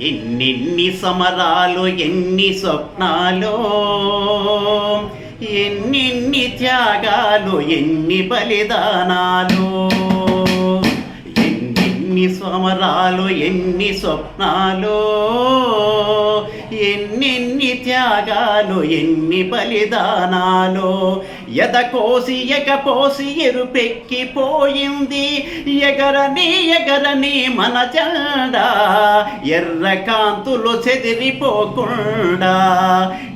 ఎన్నెన్ని సమరాలు ఎన్ని స్వప్నాలు ఎన్నెన్ని త్యాగాలు ఎన్ని బలిదానాలు. సమరాలు ఎన్ని స్వప్నాలు ఎన్నెన్ని త్యాగాలు ఎన్ని బలిదానాలు. ఎదకోసి ఎకపోసి ఎరుపెక్కిపోయింది ఎగరని ఎగరని మన జెండా ఎర్ర కాంతులు చెదిరిపోకుండా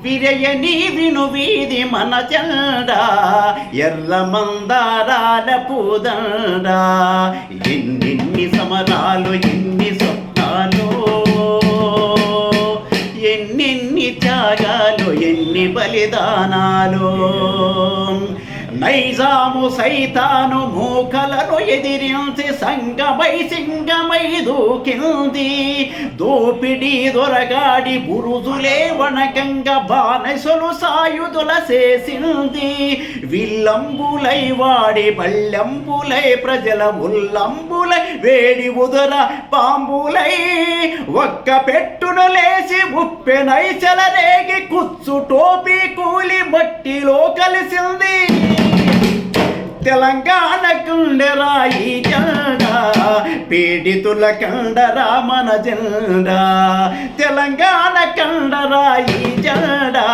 విరయని విను వీధి మన జెండా ఎర్ర మందారాల పూదండా ఎన్నెన్ని సమరాలు త్యాగాలు ఎన్ని బలిదానాలు? నైజాము సైతాను మూకలను ఎదిరించి సంగమై సింగమై దూకింది. దోపిడి దొరగాడి బురుజులే వణకంగ బానసులు సాయుధుల చేసింది. విల్లంబులై వాడి బళ్ళంబులై ప్రజల ఉల్లంబులై వేడి ఉదర పాంబులై ఒక్క పెట్టునలే చేసి ఉప్పెనై చెలరేగి కుచ్చు టోపీ కూలి మట్టిలో కలిసింది. తెలంగాణ కుండరాయి జెండా పీడితుల కండరా మన జెండా. తెలంగాణ కండరాయి జెండా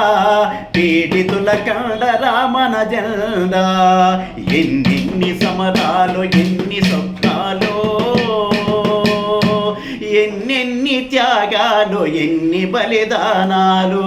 పీడితుల కండరా మన జెండా. ఎన్నెన్ని సమరాలు ఎన్ని స్వప్నాలు ఎన్నెన్ని త్యాగాలు ఎన్ని బలిదానాలు.